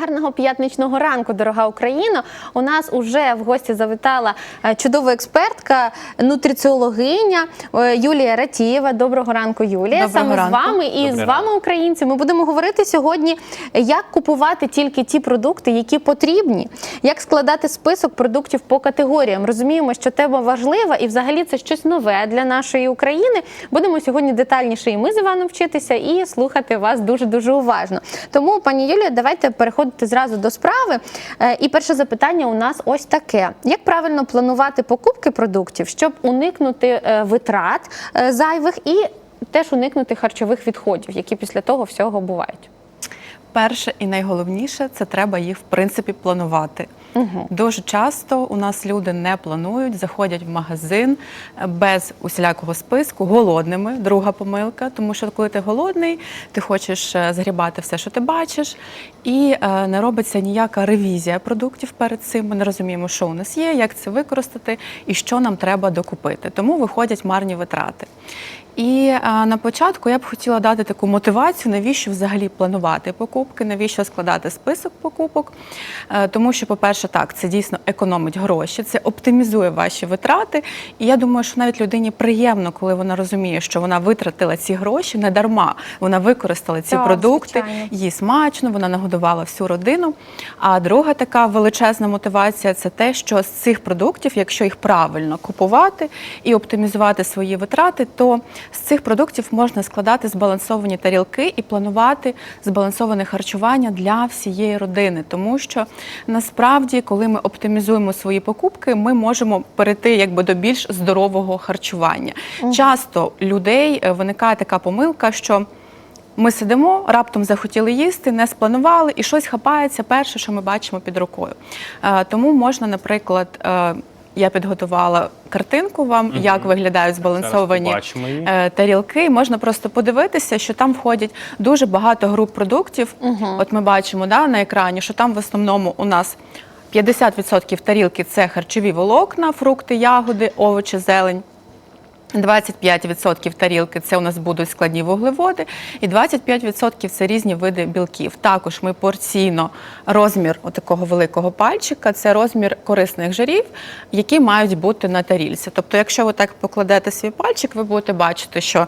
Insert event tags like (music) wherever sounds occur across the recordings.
Гарного п'ятничного ранку, дорога Україна. У нас уже в гості завітала е, чудова експертка, нутриціологиня е, Юлія Ратієва. Доброго ранку, Юлія. Доброго Саме ранку. з вами і Добрий з вами, українці. Ми будемо говорити сьогодні, як купувати тільки ті продукти, які потрібні, як складати список продуктів по категоріям. Розуміємо, що тема важлива і взагалі це щось нове для нашої України. Будемо сьогодні детальніше і ми з Іваном вчитися і слухати вас дуже дуже уважно. Тому, пані Юлія, давайте переходити зразу до справи. Е, І перше запитання у нас ось таке: як правильно планувати покупки продуктів, щоб уникнути е, витрат е, зайвих і теж уникнути харчових відходів, які після того всього бувають. Перше і найголовніше це треба їх в принципі планувати. Дуже часто у нас люди не планують, заходять в магазин без усілякого списку, голодними. Друга помилка, тому що коли ти голодний, ти хочеш е, згрібати все, що ти бачиш, і е, не робиться ніяка ревізія продуктів перед цим. Ми не розуміємо, що у нас є, як це використати і що нам треба докупити. Тому виходять марні витрати. І а, на початку я б хотіла дати таку мотивацію, навіщо взагалі планувати покупки, навіщо складати список покупок. Е, Тому що, по-перше, так, це дійсно економить гроші, це оптимізує ваші витрати. І я думаю, що навіть людині приємно, коли вона розуміє, що вона витратила ці гроші не дарма. Вона використала ці Так, продукти, звичайно. їй смачно, вона нагодувала всю родину. А друга така величезна мотивація це те, що з цих продуктів, якщо їх правильно купувати і оптимізувати свої витрати, то з цих продуктів можна складати збалансовані тарілки і планувати збалансоване харчування для всієї родини. Тому що насправді, коли ми оптимізуємо свої покупки, ми можемо перейти якби до більш здорового харчування. Часто людей е, виникає така помилка, що ми сидимо, раптом захотіли їсти, не спланували, і щось хапається перше, що ми бачимо під рукою. Е, Тому можна, наприклад, е, я підготувала картинку вам, угу. як виглядають збалансовані е, тарілки. Можна просто подивитися, що там входять дуже багато груп продуктів. От ми бачимо да, на екрані, що там в основному у нас 50% тарілки це харчові волокна, фрукти, ягоди, овочі, зелень. 25% тарілки це у нас будуть складні вуглеводи, і 25% це різні види білків. Також ми порційно розмір такого великого пальчика це розмір корисних жирів, які мають бути на тарільці. Тобто, якщо ви так покладете свій пальчик, ви будете бачити, що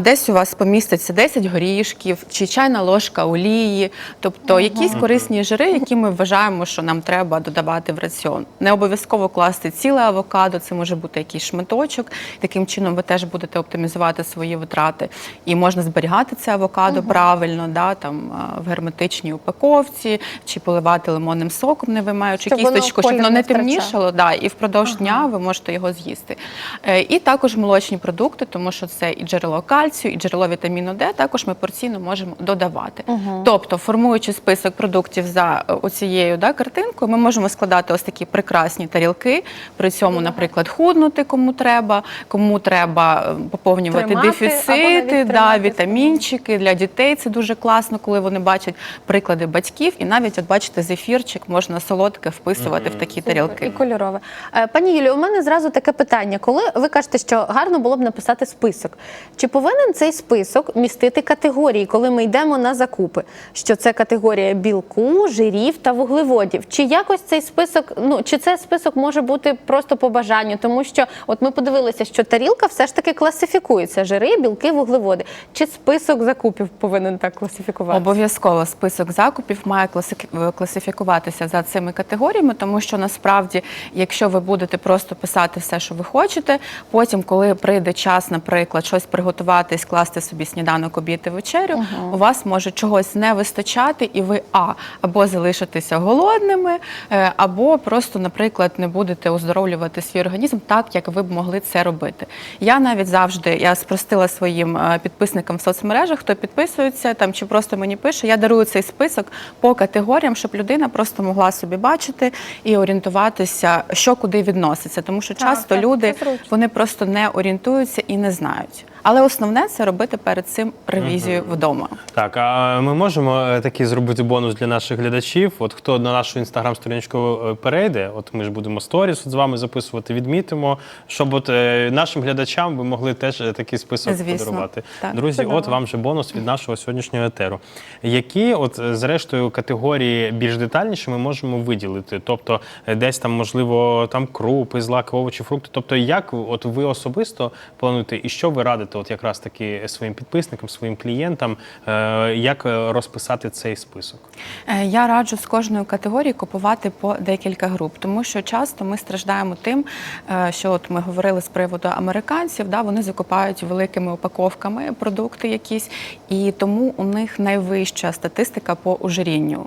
десь у вас поміститься 10 горішків чи чайна ложка олії, тобто якісь корисні жири, які ми вважаємо, що нам треба додавати в раціон. Не обов'язково класти ціле авокадо, це може бути якийсь шматочок. Таким чином ви теж будете оптимізувати свої витрати. І можна зберігати це авокадо правильно, да, там в герметичній упаковці, чи поливати лимонним соком, не вимаючи кісточку, щоб воно не темнішало, да, і впродовж дня ви можете його з'їсти. Е, І також молочні продукти, тому що це і джерело кальцію, і джерело вітаміну Д, також ми порційно можемо додавати. Тобто, формуючи список продуктів за е, оцією да, картинкою, ми можемо складати ось такі прекрасні тарілки. При цьому, наприклад, худнути кому треба, кому треба е, поповнювати Тримати дефіцити, да, вітамінчики для дітей. Це дуже класно, коли вони бачать приклади батьків, і навіть от бачите, зефірчик можна солодке вписувати в такі тарілки. І кольорове. Е, Пані Юлію, у мене зразу таке питання. Коли ви кажете, що гарно було б написати список, чи повинен цей список містити категорії, коли ми йдемо на закупи? Що це категорія білку, жирів та вуглеводів? Чи якось цей список, ну чи це список може бути просто по бажанню? Тому що от ми подивилися, що тарілка все ж таки класифікується: жири, білки, вуглеводи. Чи список закупів повинен так класифікувати? Обов'язково список закупів має класики- класифікуватися за цими категоріями, тому що насправді, якщо ви будете просто писати все, що ви хочете, потім, коли прийде час, наприклад, щось приготувати і скласти собі сніданок, обід і вечерю, у вас може чогось не вистачати, і ви а або залишитеся голодними, е, або просто, наприклад, не будете оздоровлювати свій організм так, як ви б могли це робити. Я навіть завжди я спростила своїм е, підписникам в соцмережах, хто підписується там чи просто мені пише. Я дарую цей список по категоріям, щоб людина просто могла собі бачити і орієнтуватися, що куди відноситься. Тому що часто так, люди вони просто не орієнтуються і не знають. Але основне це робити перед цим ревізію вдома. Так, а ми можемо е, такий зробити бонус для наших глядачів. От хто на нашу інстаграм-сторіночку е, перейде, от ми ж будемо сторіс от з вами записувати, відмітимо, щоб от е, нашим глядачам ви могли теж такий список Звісно, подарувати. так. Друзі, Чудово. от вам же бонус від нашого сьогоднішнього етеру. Які, от е, зрештою, категорії більш детальніше ми можемо виділити? Тобто, е, десь там, можливо, там крупи, злаки, овочі, фрукти. Тобто, як от ви особисто плануєте і що ви радите, от якраз таки своїм підписникам, своїм клієнтам, е, як е, розписати цей список? Е, Я раджу з кожної категорії купувати по декілька груп, тому що часто ми страждаємо тим, що от ми говорили з приводу американців, да, вони закупають великими упаковками продукти якісь, і тому у них найвища статистика по ожирінню.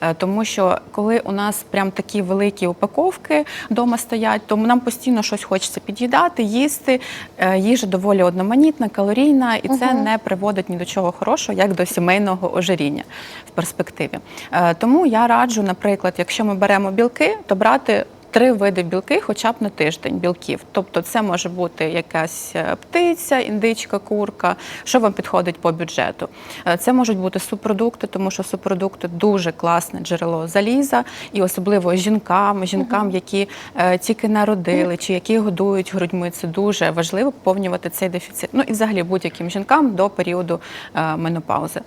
Е, Тому що коли у нас прям такі великі упаковки вдома стоять, то нам постійно щось хочеться під'їдати, їсти. Е, Їжа доволі одноманітна, калорійна, і це не приводить ні до чого хорошого, як до сімейного ожиріння в перспективі. Е, Тому я раджу, наприклад, якщо ми беремо білки, то брати. Три види білки, хоча б на тиждень білків. Тобто, це може бути якась е, птиця, індичка, курка, що вам підходить по бюджету. Е, Це можуть бути субпродукти, тому що субпродукти дуже класне джерело заліза, і особливо жінкам, жінкам, які е, тільки народили чи які годують грудьми. Це дуже важливо поповнювати цей дефіцит. Ну і взагалі будь-яким жінкам до періоду менопаузи.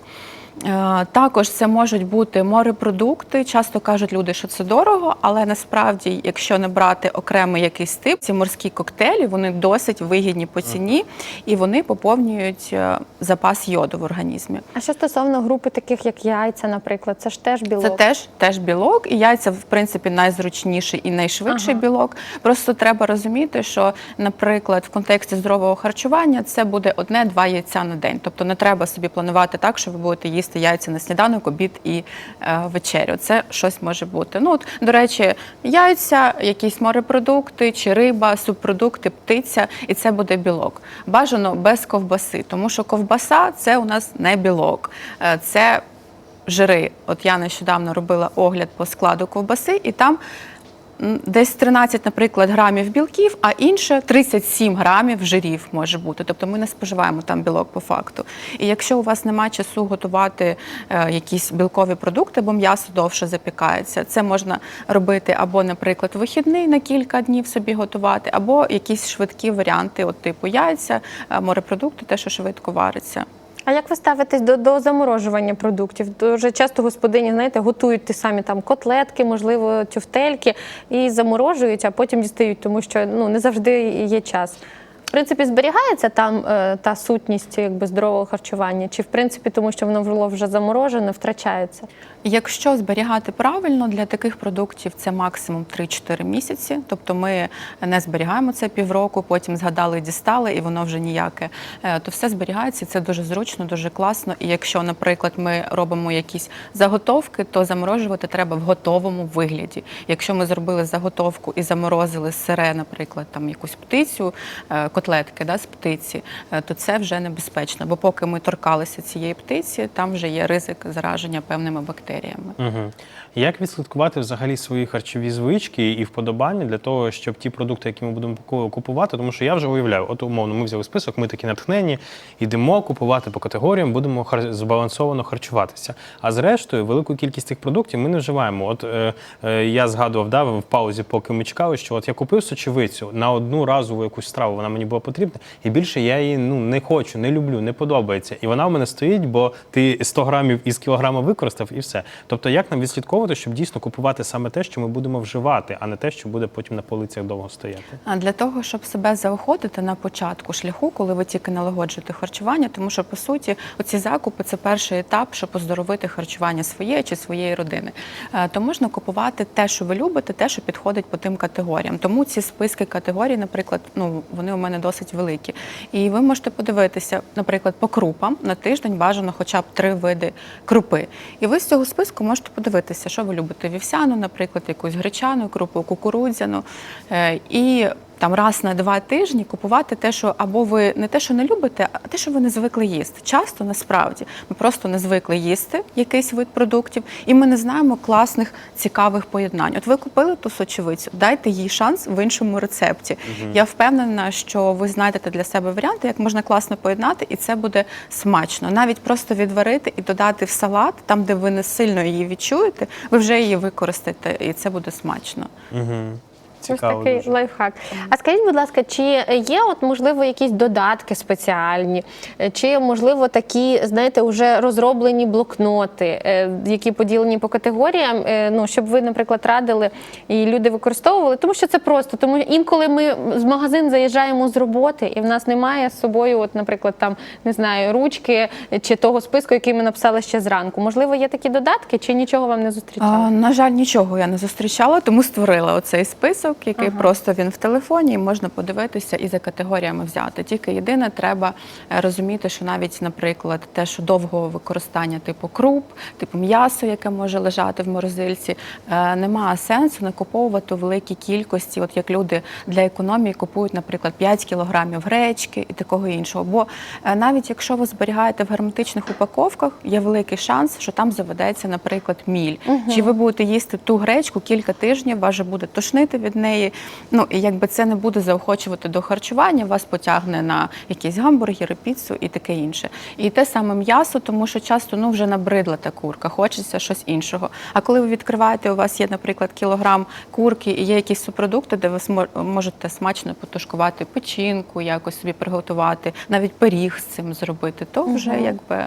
Е, Також це можуть бути морепродукти. Часто кажуть люди, що це дорого, але насправді, якщо не брати окремий якийсь тип, ці морські коктейлі вони досить вигідні по ціні і вони поповнюють е, запас йоду в організмі. А що стосовно групи таких, як яйця, наприклад, це ж теж білок. Це теж, теж білок, і яйця, в принципі, найзручніший і найшвидший Ага. білок. Просто треба розуміти, що, наприклад, в контексті здорового харчування це буде одне-два яйця на день. Тобто не треба собі планувати так, що ви будете їсти яйця на сніданок, обід і е, вечерю. Це щось може бути. Ну, от, до речі, яйця, якісь морепродукти чи риба, субпродукти, птиця, і це буде білок. Бажано без ковбаси, тому що ковбаса це у нас не білок. Е, Це жири. От я нещодавно робила огляд по складу ковбаси, і там десь 13, наприклад, грамів білків, а інше 37 грамів жирів може бути. Тобто ми не споживаємо там білок по факту. І якщо у вас немає часу готувати е, якісь білкові продукти, бо м'ясо довше запікається, це можна робити або, наприклад, вихідний на кілька днів собі готувати, або якісь швидкі варіанти, от типу яйця, е, морепродукти, те, що швидко вариться. А як ви ставитесь до, до заморожування продуктів? Дуже часто господині, знаєте, готують ті самі там котлетки, можливо, тюфтельки і заморожують, а потім дістають, тому що ну не завжди є час. В принципі, зберігається там е, та сутність якби здорового харчування, чи в принципі, тому що воно було вже заморожене, втрачається? Якщо зберігати правильно, для таких продуктів це максимум 3-4 місяці. Тобто ми не зберігаємо це півроку, потім згадали, дістали, і воно вже ніяке. Е, То все зберігається, це дуже зручно, дуже класно. І якщо, наприклад, ми робимо якісь заготовки, то заморожувати треба в готовому вигляді. Якщо ми зробили заготовку і заморозили сире, наприклад, там якусь птицю, е, котлетки да, з птиці, е, то це вже небезпечно. Бо поки ми торкалися цієї птиці, там вже є ризик зараження певними бактеріями. Угу. Як відслідкувати взагалі свої харчові звички і вподобання для того, щоб ті продукти, які ми будемо ку- купувати, тому що я вже уявляю, от умовно, ми взяли список, ми такі натхнені, йдемо купувати по категоріям, будемо хар- збалансовано харчуватися. А зрештою, велику кількість цих продуктів ми не вживаємо. От е, е, я згадував да, в паузі, поки ми чекали, що от я купив сочевицю на одну разову якусь страву, вона мені була потрібна, і більше я її ну не хочу, не люблю, не подобається. І вона в мене стоїть, бо ти 100 грамів із кілограма використав, і все. Тобто, як нам відслідковувати, щоб дійсно купувати саме те, що ми будемо вживати, а не те, що буде потім на полицях довго стояти? А для того, щоб себе заохотити на початку шляху, коли ви тільки налагоджуєте харчування, тому що по суті оці закупи це перший етап, щоб оздоровити харчування своє чи своєї родини. Е, То можна купувати те, що ви любите, те, що підходить по тим категоріям. Тому ці списки категорій, наприклад, ну вони у мене досить великі. І ви можете подивитися, наприклад, по крупам на тиждень бажано хоча б три види крупи. І ви з цього списку можете подивитися, що ви любите: вівсяну, наприклад, якусь гречану крупу, кукурудзяну. Е, І там раз на два тижні купувати те, що або ви не те, що не любите, а те, що ви не звикли їсти. Часто насправді ми просто не звикли їсти якийсь вид продуктів, і ми не знаємо класних цікавих поєднань. От ви купили ту сочевицю, дайте їй шанс в іншому рецепті. Я впевнена, що ви знайдете для себе варіанти, як можна класно поєднати, і це буде смачно. Навіть просто відварити і додати в салат, там де ви не сильно її відчуєте, ви вже її використаєте, і це буде смачно. Угу. Ось такий дуже. лайфхак. А скажіть, будь ласка, чи є от можливо якісь додатки спеціальні, е, чи можливо такі, знаєте, вже розроблені блокноти, е, які поділені по категоріям? е, Ну щоб ви, наприклад, радили і люди використовували, тому що це просто. Тому інколи ми з магазин заїжджаємо з роботи, і в нас немає з собою, от, наприклад, там не знаю, ручки чи того списку, який ми написали ще зранку. Можливо, є такі додатки, чи нічого вам не зустрічали? А, на жаль, нічого я не зустрічала, тому створила оцей список, який Ага. просто він в телефоні, і можна подивитися і за категоріями взяти. Тільки єдине, треба е, розуміти, що навіть, наприклад, те, що довгого використання, типу круп, типу м'ясо, яке може лежати в морозильці, е, немає сенсу накуповувати у великій кількості, от як люди для економії купують, наприклад, 5 кілограмів гречки і такого іншого. Бо е, навіть якщо ви зберігаєте в герметичних упаковках, є великий шанс, що там заведеться, наприклад, міль. Чи ви будете їсти ту гречку кілька тижнів, вас буде тошнити від неї. Ну і якби це не буде заохочувати до харчування, вас потягне на якісь гамбургери, піцу і таке інше. І те саме м'ясо, тому що часто ну вже набридла та курка, хочеться щось іншого. А коли ви відкриваєте, у вас є, наприклад, кілограм курки і є якісь субпродукти, де ви можете смачно потушкувати печінку, якось собі приготувати, навіть пиріг з цим зробити, то вже Мгм. якби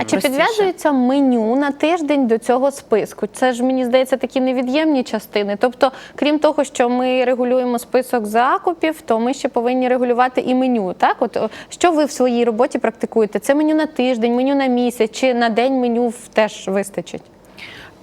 А чи підв'язується меню на тиждень до цього списку? Це ж мені здається такі невід'ємні частини. Тобто, крім того, що ми регулюємо список закупів, то ми ще повинні регулювати і меню. Так, от що ви в своїй роботі практикуєте? Це меню на тиждень, меню на місяць, чи на день меню теж вистачить?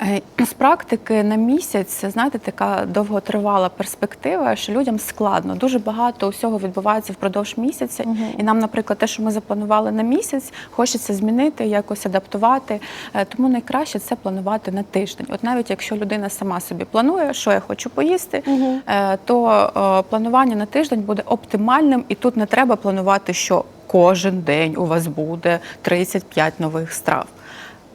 Е, З практики на місяць, знаєте, така довготривала перспектива, що людям складно. Дуже багато усього відбувається впродовж місяця. І нам, наприклад, те, що ми запланували на місяць, хочеться змінити, якось адаптувати. Е, Тому найкраще це планувати на тиждень. От навіть якщо людина сама собі планує, що я хочу поїсти, е, то планування на тиждень буде оптимальним, і тут не треба планувати, що кожен день у вас буде 35 нових страв.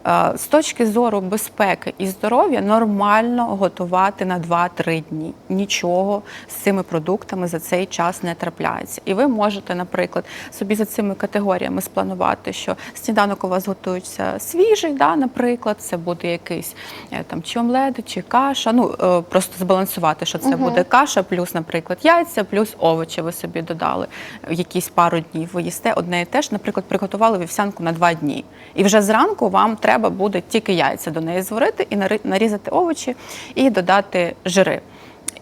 Е, З точки зору безпеки і здоров'я нормально готувати на 2-3 дні. Нічого з цими продуктами за цей час не трапляється. І ви можете, наприклад, собі за цими категоріями спланувати, що сніданок у вас готується свіжий, да, наприклад, це буде якийсь е, там чи омлет, чи каша. Ну е, просто збалансувати, що це буде каша, плюс, наприклад, яйця, плюс овочі. Ви собі додали якісь пару днів. Ви їсте одне і те ж, наприклад, приготували вівсянку на два дні. І вже зранку вам треба буде тільки яйця до неї зварити і нарізати овочі і додати жири.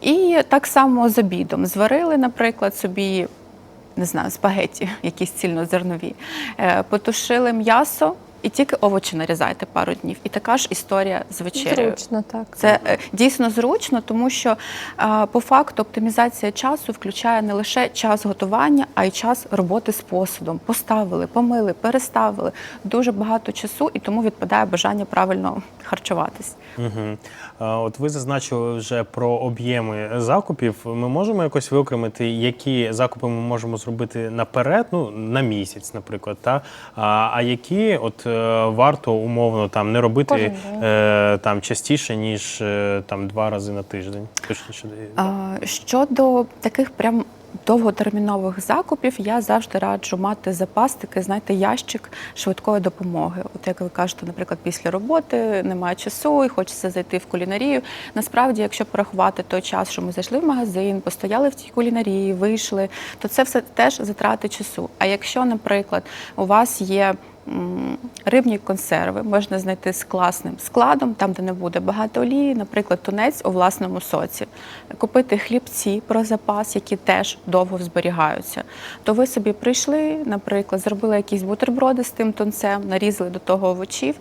І так само з обідом зварили, наприклад, собі. Не знаю, спагеті, (laughs) якісь цільнозернові. Е, Потушили м'ясо і тільки овочі нарізайте пару днів. І така ж історія з вечерею. Зручно, так. Це е, дійсно зручно, тому що по факту оптимізація часу включає не лише час готування, а й час роботи з посудом. Поставили, помили, переставили дуже багато часу, і тому відпадає бажання правильно харчуватись. Угу. От ви зазначили вже про об'єми закупів. Ми можемо якось виокремити, які закупи ми можемо зробити наперед, ну на місяць, наприклад, та а, а які от варто умовно там не робити е, там частіше ніж е, там два рази на тиждень. Точніше, А, Щодо таких прям довготермінових закупів, я завжди раджу мати запас, такий, знаєте, ящик швидкої допомоги. От як ви кажете, наприклад, після роботи немає часу і хочеться зайти в кулінарію. Насправді, якщо порахувати той час, що ми зайшли в магазин, постояли в тій кулінарії, вийшли, то це все теж затрати часу. А якщо, наприклад, у вас є Рибні консерви можна знайти з класним складом, там де не буде багато олії, наприклад, тунець у власному соці. Купити хлібці про запас, які теж довго зберігаються. То ви собі прийшли, наприклад, зробили якісь бутерброди з тим тунцем, нарізали до того овочів.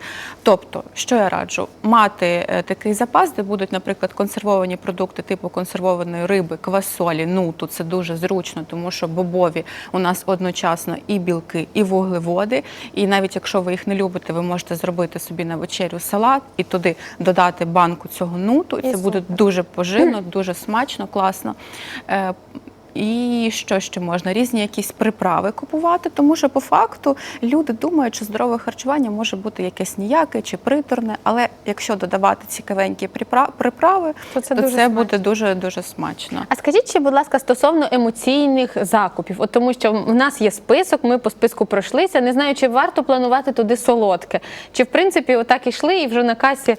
Тобто, що я раджу, мати е, такий запас, де будуть, наприклад, консервовані продукти типу консервованої риби, квасолі, нуту. Це дуже зручно, тому що бобові у нас одночасно і білки, і вуглеводи. І навіть якщо ви їх не любите, ви можете зробити собі на вечерю салат і туди додати банку цього нуту. І це буде дуже поживно, дуже смачно, класно. І що ще можна? Різні якісь приправи купувати, тому що по факту люди думають, що здорове харчування може бути якесь ніяке чи приторне, але якщо додавати цікавенькі припра- приправи, То це то дуже це буде дуже дуже смачно. А скажіть, ще, будь ласка, стосовно емоційних закупів, от тому що в нас є список, ми по списку пройшлися. Не знаю, чи варто планувати туди солодке, чи в принципі отак ішли і вже на касі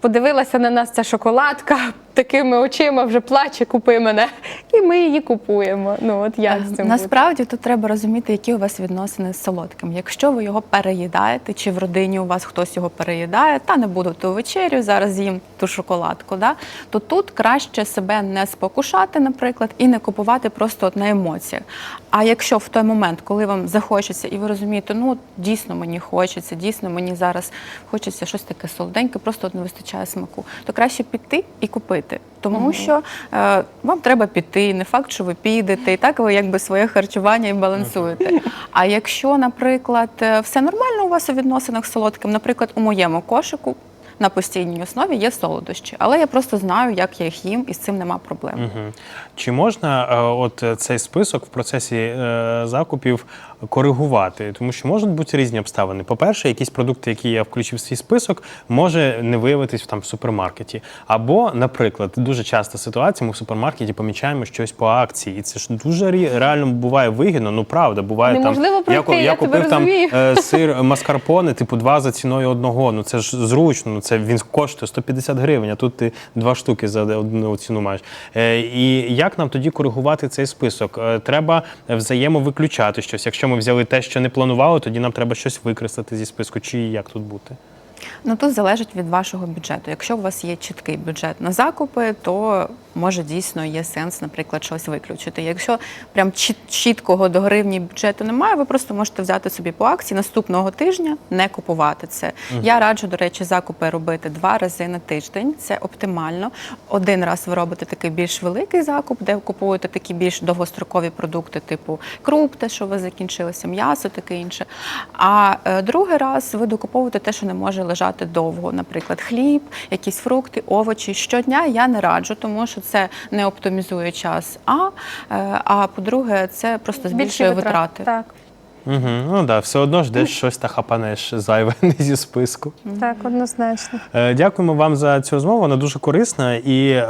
подивилася на нас ця шоколадка (laughs) такими очима, вже плаче, купи мене, і ми її купуємо. Ну от як з цим бути? Насправді тут треба розуміти, які у вас відносини з солодким. Якщо ви його переїдаєте, чи в родині у вас хтось його переїдає, та не буду ту вечерю, зараз їм ту шоколадку, да? то тут краще себе не спокушати, наприклад, і не купувати просто от на емоціях. А якщо в той момент, коли вам захочеться, і ви розумієте, ну дійсно мені хочеться, дійсно мені зараз хочеться щось таке солоденьке, просто от не вистачає смаку, то краще піти і купити. Тому що е, вам треба піти, не факт, що ви підете, і так ви якби своє харчування і балансуєте. А якщо, наприклад, е, все нормально у вас у відносинах з солодким, наприклад, у моєму кошику на постійній основі є солодощі, але я просто знаю, як я їх їм, і з цим нема проблем. Мгм. Чи можна е, от е, цей список в процесі е, закупів коригувати? Тому що можуть бути різні обставини. По-перше, якісь продукти, які я включив в свій список, може не виявитись там в супермаркеті. Або, наприклад, дуже часто ситуація, ми в супермаркеті помічаємо щось по акції, і це ж дуже реально буває вигідно. Ну правда, буває Неможливо там. ку- я тебе купив там розумію. е, сир маскарпоне, типу два за ціною одного. Ну це ж зручно. Ну це він коштує 150 гривень, а тут ти два штуки за одну ціну маєш. Е, і як нам тоді коригувати цей список? Е, треба взаємовиключати щось. Якщо ми взяли те, що не планували, тоді нам треба щось викреслити зі списку. Чи як тут бути? Ну тут залежить від вашого бюджету. Якщо у вас є чіткий бюджет на закупи, то може дійсно є сенс, наприклад, щось виключити. Якщо прям чіт- чіткого до гривні бюджету немає, ви просто можете взяти собі по акції наступного тижня, не купувати це. Я раджу, до речі, закупи робити два рази на тиждень. Це оптимально. Один раз ви робите такий більш великий закуп, де ви купуєте такі більш довгострокові продукти, типу круп, те, що ви закінчилися, м'ясо, таке інше. А е, другий раз ви докуповуєте те, що не може лежати довго, наприклад, хліб, якісь фрукти, овочі. Щодня я не раджу, тому що це не оптимізує час. А, е, а по-друге, це просто збільшує витрати. Так, Угу. Ну да, все одно ж десь щось та хапанеш зайве не (laughs) зі списку. так, однозначно. Е, Дякуємо вам за цю розмову. Вона дуже корисна. І е,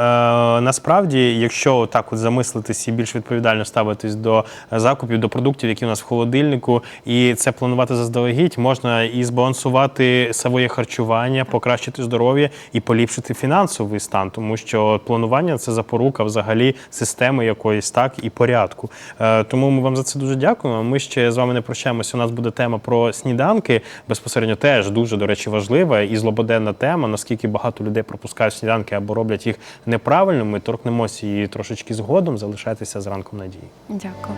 насправді, якщо так от замислитись і більш відповідально ставитись до закупів, до продуктів, які у нас в холодильнику, і це планувати заздалегідь, можна і збалансувати своє харчування, покращити здоров'я і поліпшити фінансовий стан, тому що планування це запорука взагалі системи якоїсь так і порядку. Е, тому ми вам за це дуже дякуємо. Ми ще з вами не прощаємося. У нас буде тема про сніданки. Безпосередньо теж дуже, до речі, важлива і злободенна тема. Наскільки багато людей пропускають сніданки або роблять їх неправильно. Ми торкнемося її трошечки згодом. Залишайтеся з ранком надії. Дякую.